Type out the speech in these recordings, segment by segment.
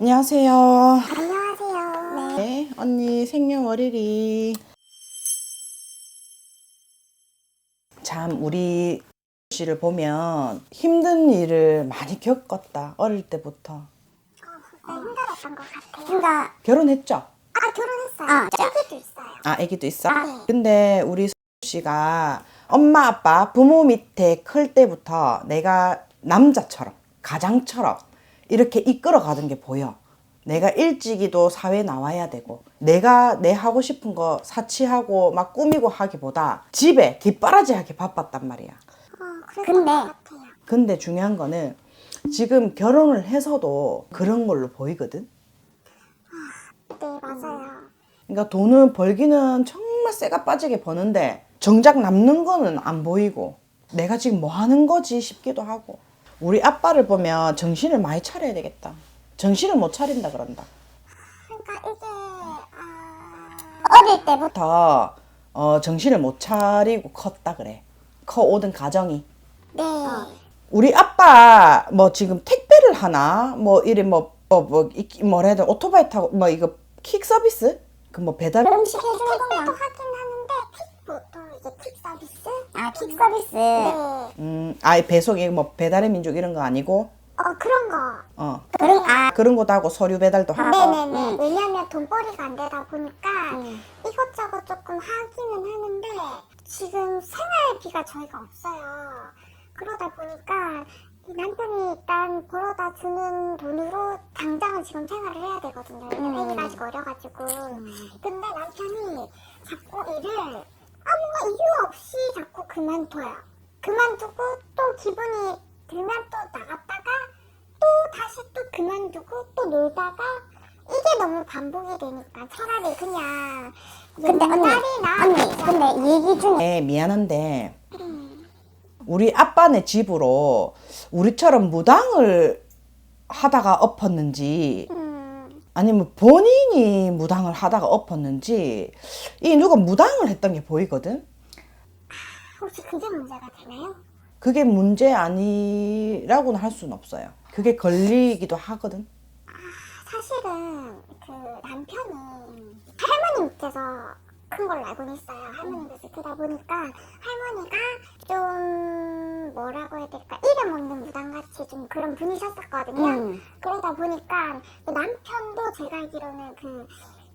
안녕하세요. 안녕하세요. 네, 언니 생년월일이 참 우리 씨를 보면 힘든 일을 많이 겪었다. 어릴 때부터. 네, 힘들었던 것 같아요. 그러니까 결혼했죠? 아 결혼했어요. 아, 자. 애기도 있어요. 아, 아기도 있어? 아, 네. 근데 우리 씨가 엄마 아빠 부모 밑에 클 때부터 내가 남자처럼 가장처럼 이렇게 이끌어 가던 게 보여. 내가 일찍이도 사회에 나와야 되고 내가 내 하고 싶은 거 사치하고 막 꾸미고 하기보다 집에 뒷바라지하게 바빴단 말이야. 어, 그랬던 근데- 것 같아요. 근데 중요한 거는 지금 결혼을 해서도 그런 걸로 보이거든. 네 맞아요. 그러니까 돈을 벌기는 정말 쇠가 빠지게 버는데 정작 남는 거는 안 보이고 내가 지금 뭐 하는 거지 싶기도 하고 우리 아빠를 보면 정신을 많이 차려야 되겠다. 정신을 못 차린다 그런다. 그러니까 이게 아 어릴 때부터 더 어, 정신을 못 차리고 컸다 그래. 커 오던 가정이. 네. 우리 아빠 뭐 지금 택배를 하나 뭐 이래 뭐뭐 뭐, 이- 뭐라 해야 돼 오토바이 타고 뭐 이거 킥 서비스 그 뭐 배달 음식 해주는 택배도 하긴 킥 서비스. 아, 킥 서비스. 네. 음 아예 배송이 뭐 배달의 민족 이런 거 아니고 어 그런 거. 어 그런 아, 그런 것도 하고 서류 배달도 하고 네네네. 음. 왜냐하면 돈벌이가 안 되다 보니까 음. 이것저것 조금 하기는 하는데 지금 생활비가 저희가 없어요. 그러다 보니까 이 남편이 일단 벌어다 주는 돈으로 당장은 지금 생활을 해야 되거든요. 왜냐면 음. 애기가 아직 어려가지고. 근데 남편이 자꾸 일을 아무 이유 없이 자꾸 그만둬요. 그만두고 또 기분이 들면 또 나갔다가 또 다시 또 그만두고 또 놀다가 이게 너무 반복이 되니까 차라리 그냥 근데 언니, 딸이나 언니, 근데 얘기 중에 에 미안한데 우리 아빠네 집으로 우리처럼 무당을 하다가 엎었는지 음, 아니면 본인이 무당을 하다가 엎었는지 이 누가 무당을 했던 게 보이거든 혹시 그게 문제가 되나요? 그게 문제 아니라고는 할 수는 없어요 그게 걸리기도 하거든 사실은 그 남편이 할머님께서 큰 걸로 알고는 있어요. 할머님께서 그러다 보니까 할머니가 좀 뭐라고 해야 될까 이름 없는 무당같이 좀 그런 분이셨었거든요. 음. 그러다 보니까 그 남편도 제가 알기로는 그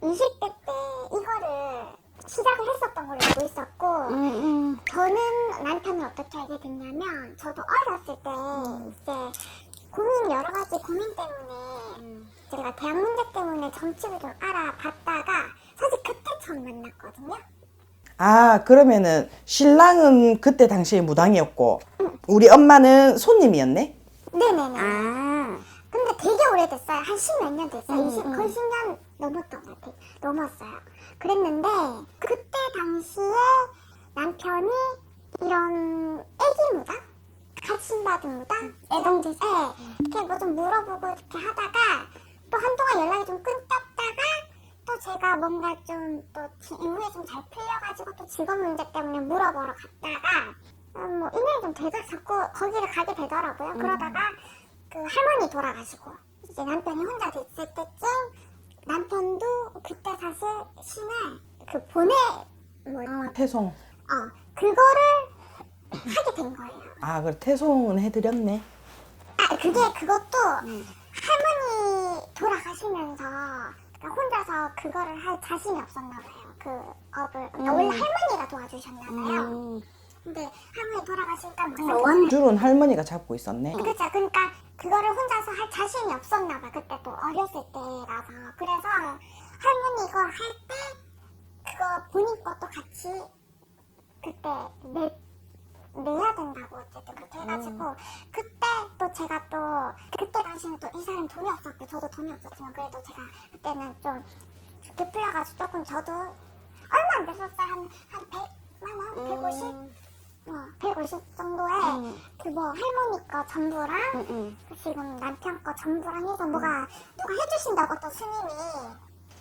20대 때 이거를 시작을 했었던 걸로 알고 있었고 음, 음. 저는 남편이 어떻게 알게 됐냐면 저도 어렸을 때 이제 고민 여러 가지 고민 때문에 제가 대학 문제 때문에 정치를 좀 알아봤다가 사실 그때 처음 만났거든요. 아 그러면은 신랑은 그때 당시에 무당이었고 우리 엄마는 손님이었네 네네네. 아, 근데 되게 오래됐어요. 한 십 몇 년 됐어요. 음, 20, 음. 거의 10년 넘었던 것 같아요. 넘었어요. 그랬는데 그때 당시에 남편이 이런 애기 무당? 갓신받은 무당? 애동제 네. 이렇게 뭐 좀 물어보고 이렇게 하다가 또 한동안 연락이 좀또 제가 뭔가 좀 또 이후에 좀 잘 풀려가지고 또 직업 문제 때문에 물어보러 갔다가 음, 뭐 인연이 좀 되다 자꾸 거기를 가게 되더라고요. 그러다가 그 할머니 돌아가시고 이제 남편이 혼자 됐을 때쯤 남편도 그때 사실 신을 그 보내 뭐 태송 어, 그거를 하게 된 거예요. 아 그래 태송은 해드렸네 아 그게 그것도 할머니 돌아가시면서 그러니까 혼자서 그거를 할 자신이 없었나 봐요. 그 업을 그러니까 음. 원래 할머니가 도와주셨나 봐요. 음. 근데 할머니 돌아가시니까 못 어, 원- 줄은 할머니가 잡고 있었네 그렇죠. 그러니까 그거를 혼자서 할 자신이 없었나 봐. 그때 또 어렸을 때라서. 그래서 할머니 이거 할 때 그거 본인 것도 같이 그때 내, 내야 된다고 어쨌든 그렇게 해가지고 그때 또 제가 또 그때 당시는 또 이 사람 돈이 없었고 저도 돈이 없었지만 그래도 제가 그때는 좀 풀려가지고 조금 저도 얼마 안 됐었어요. 한, 한 100만 원? 150? 어, 150 정도에 음. 그뭐 할머니 거 전부랑 음, 음. 그 지금 남편 거 전부랑 해서 뭐가 누가 해주신다고 또 스님이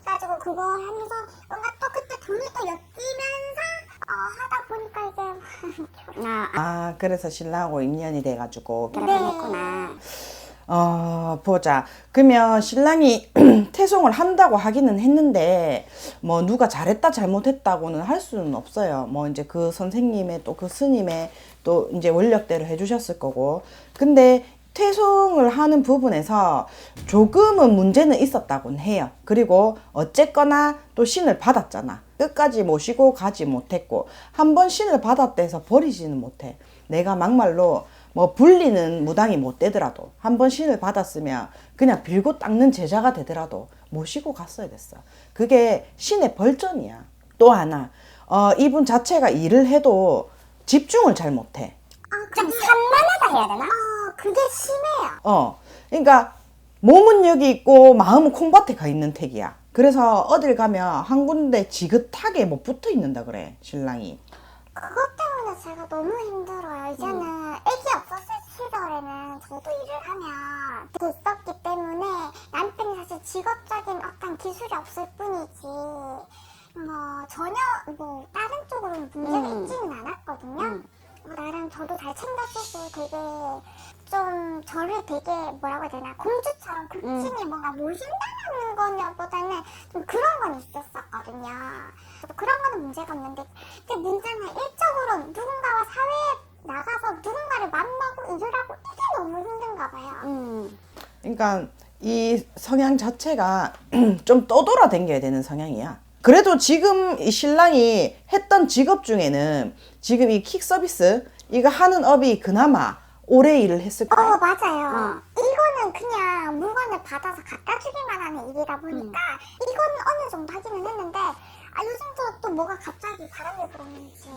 가지고 그거 하면서 뭔가 또 그때 돈이 또 엮이면서 어, 하다 보니까 이제 아, 아, 아 그래서 신랑하고 인연이 돼가지고 그래, 네. 그랬구나. 어, 보자. 그러면 신랑이 태송을 한다고 하기는 했는데, 뭐, 누가 잘했다, 잘못했다고는 할 수는 없어요. 뭐, 이제 그 선생님의 또 그 스님의 또 이제 원력대로 해주셨을 거고. 근데 퇴송을 하는 부분에서 조금은 문제는 있었다고는 해요. 그리고 어쨌거나 또 신을 받았잖아. 끝까지 모시고 가지 못했고, 한 번 신을 받았다 해서 버리지는 못해. 내가 막말로 뭐 분리는 무당이 못 되더라도 한 번 신을 받았으면 그냥 빌고 닦는 제자가 되더라도 모시고 갔어야 됐어. 그게 신의 벌전이야. 또 하나, 어, 이분 자체가 일을 해도 집중을 잘 못해. 아, 좀 산만하다 해야 되나? 어, 그게 심해요. 어, 그러니까 몸은 여기 있고 마음은 콩밭에 가 있는 택이야. 그래서 어딜 가면 한 군데 지긋하게 뭐 붙어 있는다 그래 신랑이. 그것 때문에 제가 너무 힘들어요. 이제는 애기 없었을 시절에는 저도 일을 하면 됐었기 때문에 남편이 사실 직업적인 어떤 기술이 없을 뿐이지 뭐 전혀 뭐 다른 쪽으로는 문제가 음. 있지는 않았거든요. 음. 뭐 나름 저도 잘 챙겨주고 되게 좀 저를 되게 뭐라고 해야 되나 공주처럼 급진히 뭔가 모신다는 거냐보다는 좀 그런 건 있었었거든요. 저도 그런 거는 문제가 없는데 근데 문제는 일적으로 누군가와 사회에 나가서 누군가를 만나고 일을 하고 이게 너무 힘든가 봐요. 음. 그러니까 이 성향 자체가 좀 떠돌아 댕겨야 되는 성향이야. 그래도 지금 이 신랑이 했던 직업 중에는 지금 이 킥 서비스 이거 하는 업이 그나마 오래 일을 했을 어 거야. 맞아요. 어. 이거는 그냥 물건을 받아서 갖다 주기만 하는 일이다 보니까 이건 어느 정도 하기는 했는데 아 요즘 또, 또 뭐가 갑자기 바람이 불었는지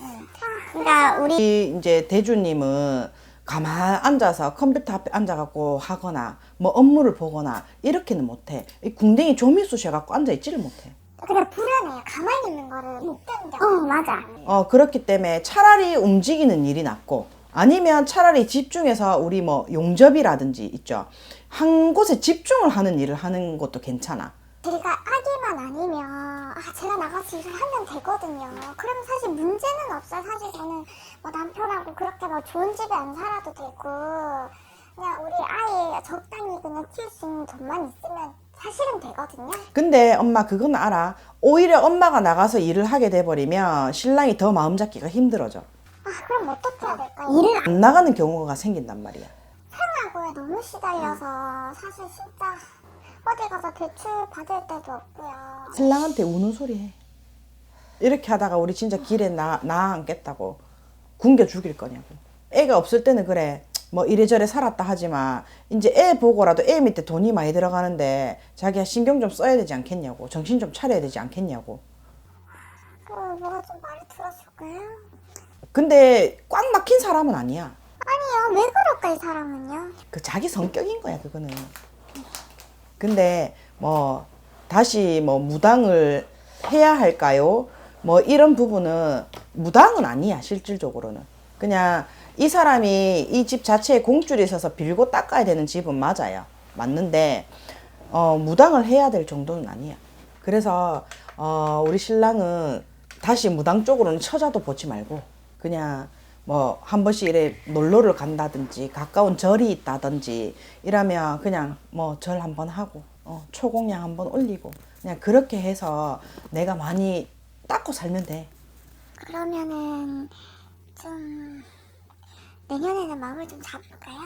아, 그러니까 우리 이 이제 대주님은 가만 앉아서 컴퓨터 앞에 앉아갖고 하거나 뭐 업무를 보거나 이렇게는 못해. 이 궁뎅이 좀이 쑤셔갖고 앉아 있지를 못해. 그냥 불안해요. 가만히 있는 거를 못 견뎌. 어 맞아. 어, 그렇기 때문에 차라리 움직이는 일이 낫고, 아니면 차라리 집중해서 우리 뭐 용접이라든지 있죠. 한 곳에 집중을 하는 일을 하는 것도 괜찮아. 제가 아기만 아니면 아, 제가 나가서 일을 하면 되거든요. 그럼 사실 문제는 없어요. 사실 저는 뭐 남편하고 그렇게 뭐 좋은 집에 안 살아도 되고 그냥 우리 아이 적당히 그냥 키울 수 있는 돈만 있으면 사실은 되거든요. 근데 엄마 그건 알아. 오히려 엄마가 나가서 일을 하게 돼버리면 신랑이 더 마음 잡기가 힘들어져. 아 그럼 어떻게 해야 될까요? 일을 안 나가는 경우가 생긴단 말이야. 생활고에 너무 시달려서 사실 진짜 어디 가서 대출 받을 데도 없고요. 신랑한테 우는 소리 해. 이렇게 하다가 우리 진짜 길에 나, 나 앉겠다고 굶겨 죽일 거냐고. 애가 없을 때는 그래. 뭐 이래저래 살았다 하지만 이제 애 보고라도 애 밑에 돈이 많이 들어가는데 자기가 신경 좀 써야 되지 않겠냐고. 정신 좀 차려야 되지 않겠냐고. 그 뭐가 좀 말을 들어줄까요? 근데 꽉 막힌 사람은 아니야. 아니요 왜 그럴까 이 사람은요? 그 자기 성격인 거야 그거는. 근데 뭐 다시 뭐 무당을 해야 할까요? 뭐 이런 부분은 무당은 아니야 실질적으로는 그냥 이 사람이 이 집 자체에 공줄이 있어서 빌고 닦아야 되는 집은 맞아요 맞는데 어 무당을 해야 될 정도는 아니야 그래서 어 우리 신랑은 다시 무당 쪽으로는 처자도 보지 말고 그냥 뭐 한 번씩 이래 놀러를 간다든지 가까운 절이 있다든지 이러면 그냥 뭐 절 한번 하고 어, 초공양 한번 올리고 그냥 그렇게 해서 내가 많이 닦고 살면 돼. 그러면은 좀 내년에는 마음을 좀 잡을까요?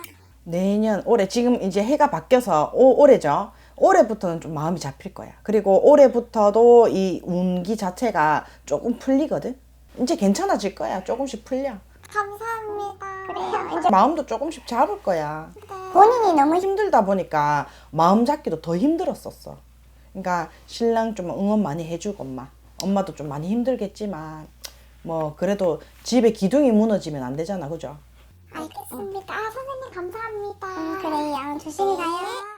내년 올해 지금 이제 해가 바뀌어서 오, 올해죠. 올해부터는 좀 마음이 잡힐 거야. 그리고 올해부터도 이 운기 자체가 조금 풀리거든. 이제 괜찮아질 거야. 조금씩 풀려. 감사합니다. 그래요. 이제 마음도 조금씩 잡을 거야. 본인이 너무 힘 힘들다 보니까 마음 잡기도 더 힘들었었어. 그러니까 신랑 좀 응원 많이 해주고 엄마. 엄마도 좀 많이 힘들겠지만 뭐 그래도 집에 기둥이 무너지면 안 되잖아, 그죠? 알겠습니다. 아, 선생님 감사합니다. 음, 그래요. 조심히 가요. 네.